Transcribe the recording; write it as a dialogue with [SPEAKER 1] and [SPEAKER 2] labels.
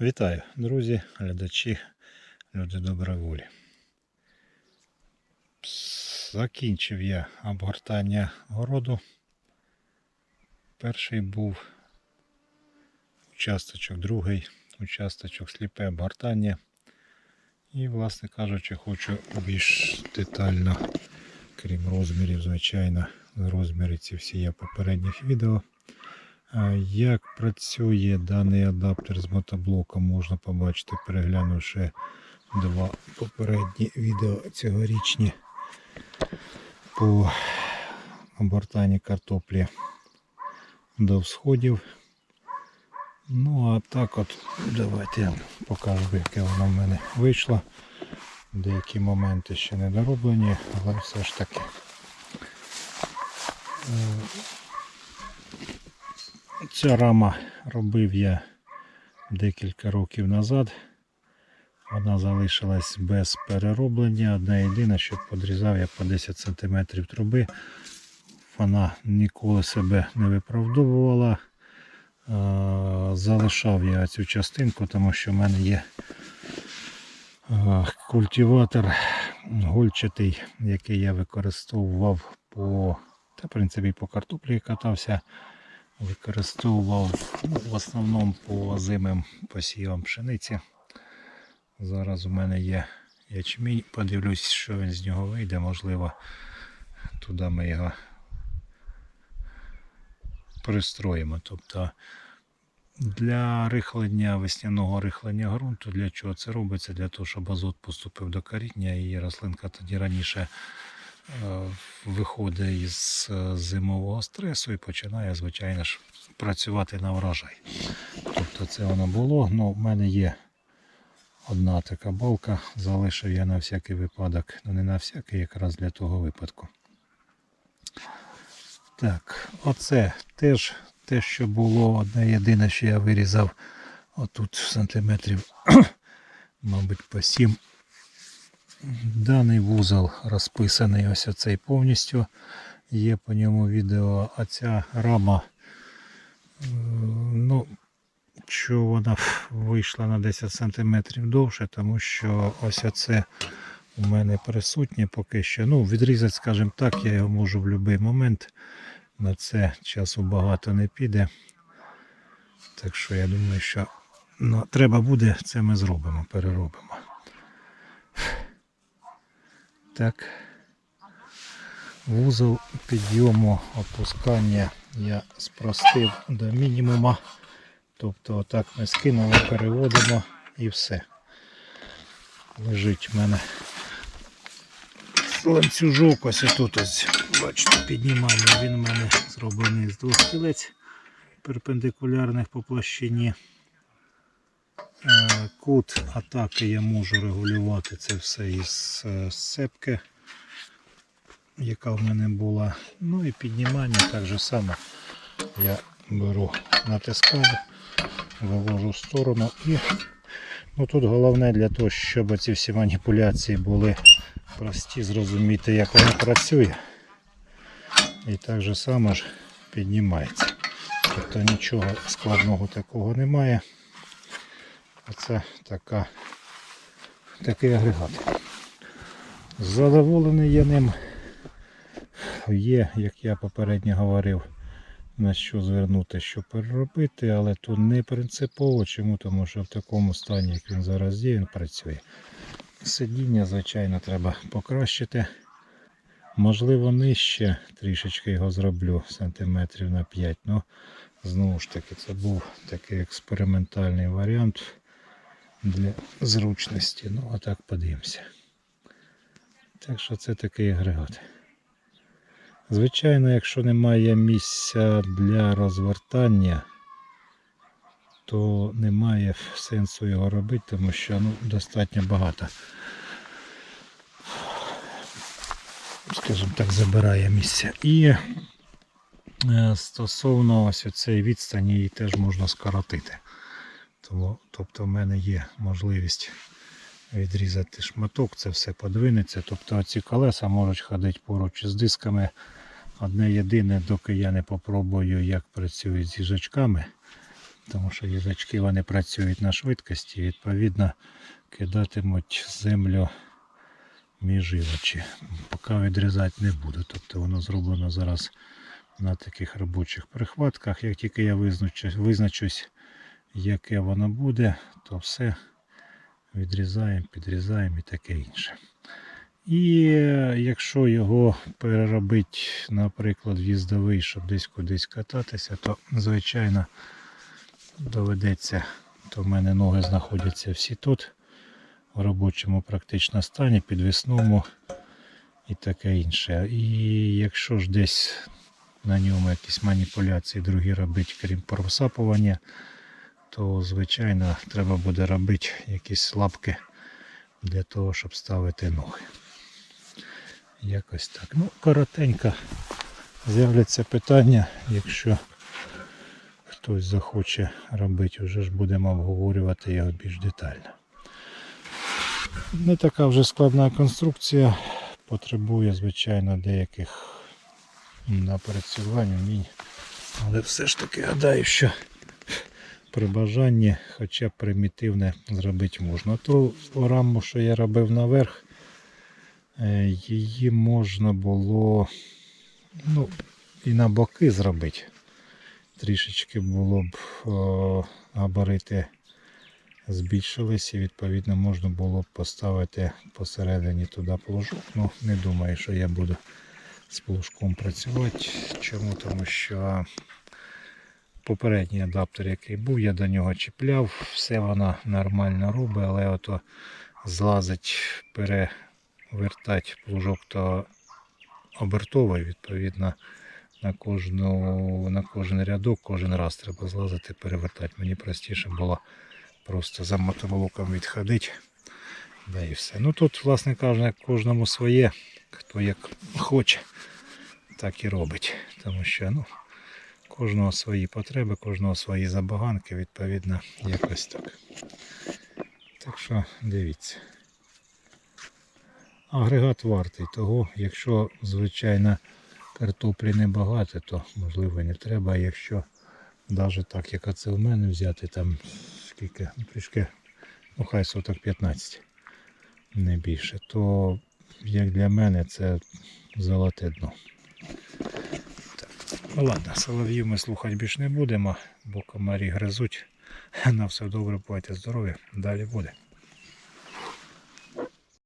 [SPEAKER 1] Вітаю, друзі, глядачі, люди доброї волі. Закінчив я обгортання городу. Перший був участочок, другий участочок сліпе обгортання. І, власне кажучи, хочу більш детально, крім розмірів, звичайно, розміри ці всі є попередніх відео. Як працює даний адаптер з мотоблоком, можна побачити, переглянувши два попередні відео цьогорічні по обертанні картоплі до всходів. Ну а так от, давайте я покажу, яке воно в мене вийшло. Деякі моменти ще не дороблені, але все ж таки. Ця рама робив я декілька років назад. Вона залишилась без перероблення. Одне єдине, що подрізав я по 10 см труби. Вона ніколи себе не виправдовувала. Залишав я цю частинку, тому що в мене є культиватор гольчатий, який я використовував по, та, в принципі, по картоплі катався використовував ну, в основному по зимим посівам пшениці. Зараз у мене є ячмінь. Подивлюсь, що він з нього вийде. Можливо, туди ми його пристроїмо. Тобто для рихлення, весняного рихлення ґрунту, для чого це робиться? Для того, щоб азот поступив до коріння і рослинка тоді раніше виходить із е, зимового стресу і починає, звичайно ж, працювати на врожай. Тобто це воно було. Ну, в мене є одна така балка, залишив я на всякий випадок, ну не на всякий, якраз для того випадку. Так, оце теж те, що було одне єдине, що я вирізав отут сантиметрів, мабуть, по 7 Даний вузол розписаний ось оцей повністю. Є по ньому відео, а ця рама, е, ну, що вона вийшла на 10 см довше, тому що ось оце у мене присутнє поки що. Ну, відрізати, скажімо так, я його можу в будь-який момент. На це часу багато не піде. Так що я думаю, що ну, треба буде, це ми зробимо, переробимо. Так. Вузол підйому опускання я спростив до мінімума. Тобто отак ми скинули, переводимо і все. Лежить в мене ланцюжок ось тут ось, бачите, піднімання. Він у мене зроблений з двох кілець перпендикулярних по площині. Е, Кут атаки я можу регулювати це все із е, сцепки, яка в мене була. Ну і піднімання так же само я беру, натискаю, вивожу в сторону і ну, тут головне для того, щоб ці всі маніпуляції були прості, зрозуміти, як воно працює. І так же само ж піднімається. Тобто нічого складного такого немає. Оце така, такий агрегат. Задоволений я ним. Є, як я попередньо говорив, на що звернути, що переробити, але то не принципово. Чому? Тому що в такому стані, як він зараз є, він працює. Сидіння, звичайно, треба покращити. Можливо, нижче трішечки його зроблю сантиметрів на 5. Ну, знову ж таки, це був такий експериментальний варіант для зручності. Ну, а так подивимося. Так що це такий агрегат. Звичайно, якщо немає місця для розвертання, то немає сенсу його робити, тому що ну, достатньо багато. Скажімо так, забирає місця. І е, стосовно ось цієї відстані її теж можна скоротити. Тому, тобто в мене є можливість відрізати шматок, це все подвинеться. Тобто ці колеса можуть ходити поруч з дисками. Одне єдине, доки я не попробую, як працюють з їжачками, тому що їжачки вони працюють на швидкості, відповідно кидатимуть землю між очі. Поки відрізати не буду. Тобто воно зроблено зараз на таких робочих прихватках. Як тільки я визначусь, визначусь яке воно буде, то все відрізаємо, підрізаємо і таке інше. І е, якщо його переробити, наприклад, в їздовий, щоб десь кудись кататися, то звичайно доведеться, то в мене ноги знаходяться всі тут, в робочому практично стані, підвісному і таке інше. І якщо ж десь на ньому якісь маніпуляції другі робити, крім просапування, то звичайно треба буде робити якісь лапки для того, щоб ставити ноги. Якось так. Ну, коротенько з'являться питання, якщо хтось захоче робити, вже ж будемо обговорювати його більш детально. Не така вже складна конструкція, потребує, звичайно, деяких напрацювань, вмінь. Але все ж таки гадаю, що при бажанні хоча б примітивне зробити можна. То раму, що я робив наверх, е, її можна було ну, і на боки зробити. Трішечки було б габарити збільшились і відповідно можна було б поставити посередині туди плужок. Ну, не думаю, що я буду з плужком працювати. Чому? Тому що попередній адаптер, який був, я до нього чіпляв, все воно нормально робить, але ото злазить, перевертати плужок то обертовий, відповідно, на, кожну, на кожен рядок, кожен раз треба злазити, перевертати. Мені простіше було просто за мотоволоком відходити. Да і все. Ну тут, власне кажучи, кожному своє, хто як хоче, так і робить. Тому що ну, кожного свої потреби, кожного свої забаганки, відповідно, якось так. Так що дивіться. Агрегат вартий того, якщо, звичайно, картоплі небагато, то можливо не треба. Якщо навіть так, як це в мене взяти, там скільки, ну, трішки, ну хай соток 15, не більше, то як для мене це золоте дно. Ну ладно, солов'їв ми слухати більш не будемо, бо комарі гризуть. На все добре, бувайте здорові, далі буде.